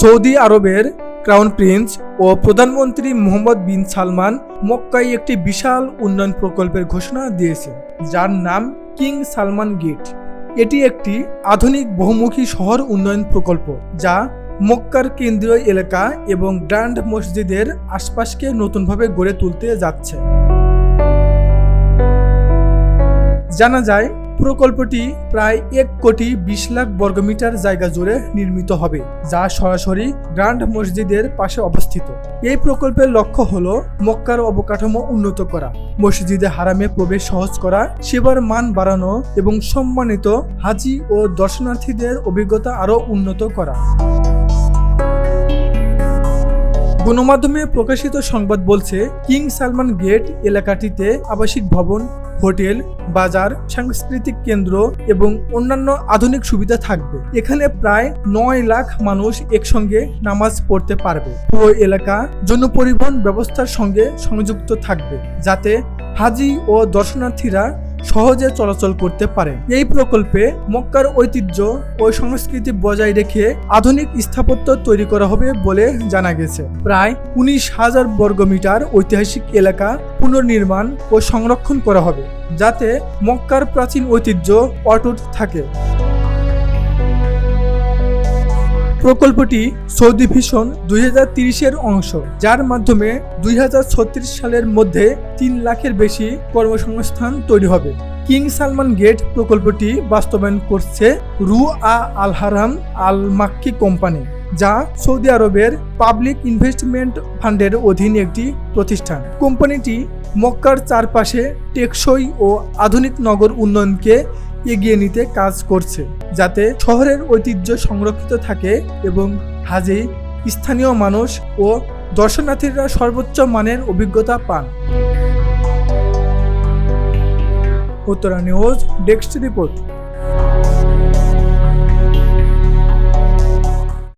Saudi আরবের crown Prince ও প্রধানমন্ত্রী মোহাম্মদ বিন সালমান মক্কায় একটি বিশাল উন্নয়ন প্রকল্পের ঘোষণা দিয়েছে, যার নাম কিং সালমান গেট। এটি একটি আধুনিক বহুমুখী শহর উন্নয়ন প্রকল্প, যা মক্কার কেন্দ্রীয় এলাকা এবং গ্র্যান্ড মসজিদের আশপাশকে নতুনভাবে গড়ে তুলতে যাচ্ছে। জানা যায় প্রকল্পটি প্রায় এক কোটি বিশ লাখ বর্গমিটার জায়গা জুড়ে নির্মিত হবে, যা সরাসরি গ্রান্ড মসজিদের পাশে অবস্থিত। এই প্রকল্পের লক্ষ্য হল মক্কার অবকাঠামো উন্নত করা, মসজিদে হারামে প্রবেশ সহজ করা, সেবার মান বাড়ানো এবং সম্মানিত হাজি ও দর্শনার্থীদের অভিজ্ঞতা আরও উন্নত করা। গণমাধ্যমে প্রকাশিত সংবাদ বলছে, কিং সালমান গেট এলাকাটিতে আবাসিক ভবন, হোটেল, বাজার, সাংস্কৃতিক কেন্দ্র এবং অন্যান্য আধুনিক সুবিধা থাকবে। এখানে প্রায় নয় লাখ মানুষ একসঙ্গে নামাজ পড়তে পারবে। পুরো এলাকা জনপরিবহন ব্যবস্থার সঙ্গে সংযুক্ত থাকবে, যাতে হাজি ও দর্শনার্থীরা সহজে চলাচল করতে পারে। এই প্রকল্পে মক্কার ঐতিহ্য ও সংস্কৃতি বজায় রেখে আধুনিক স্থাপত্য তৈরি করা হবে বলে জানা গেছে। প্রায় উনিশ হাজার বর্গমিটার ঐতিহাসিক এলাকা পুনর্নির্মাণ ও সংরক্ষণ করা হবে, যাতে মক্কার প্রাচীন ঐতিহ্য অটুট থাকে। প্রকল্পটি সৌদি ভিশন দুই এর অংশ, যার মাধ্যমে দুই হাজার ছত্রিশ সালের মধ্যে তিন লাখের বেশি কর্মসংস্থান তৈরি হবে। কিং সালমান গেট প্রকল্পটি বাস্তবায়ন করছে রু আ আল হারাম আল মাক্কি কোম্পানি, যা সৌদি আরবের পাবলিক ইনভেস্টমেন্ট ফান্ডের অধীন একটি প্রতিষ্ঠান। কোম্পানিটি মক্কার চারপাশে টেকসই ও আধুনিক নগর উন্নয়নকে এগিয়ে নিতে কাজ করছে, যাতে শহরের ঐতিহ্য সংরক্ষিত থাকে এবং হাজে স্থানীয় মানুষ ও দর্শনার্থীরা সর্বোচ্চ মানের অভিজ্ঞতা পান। Uttara news, desk report.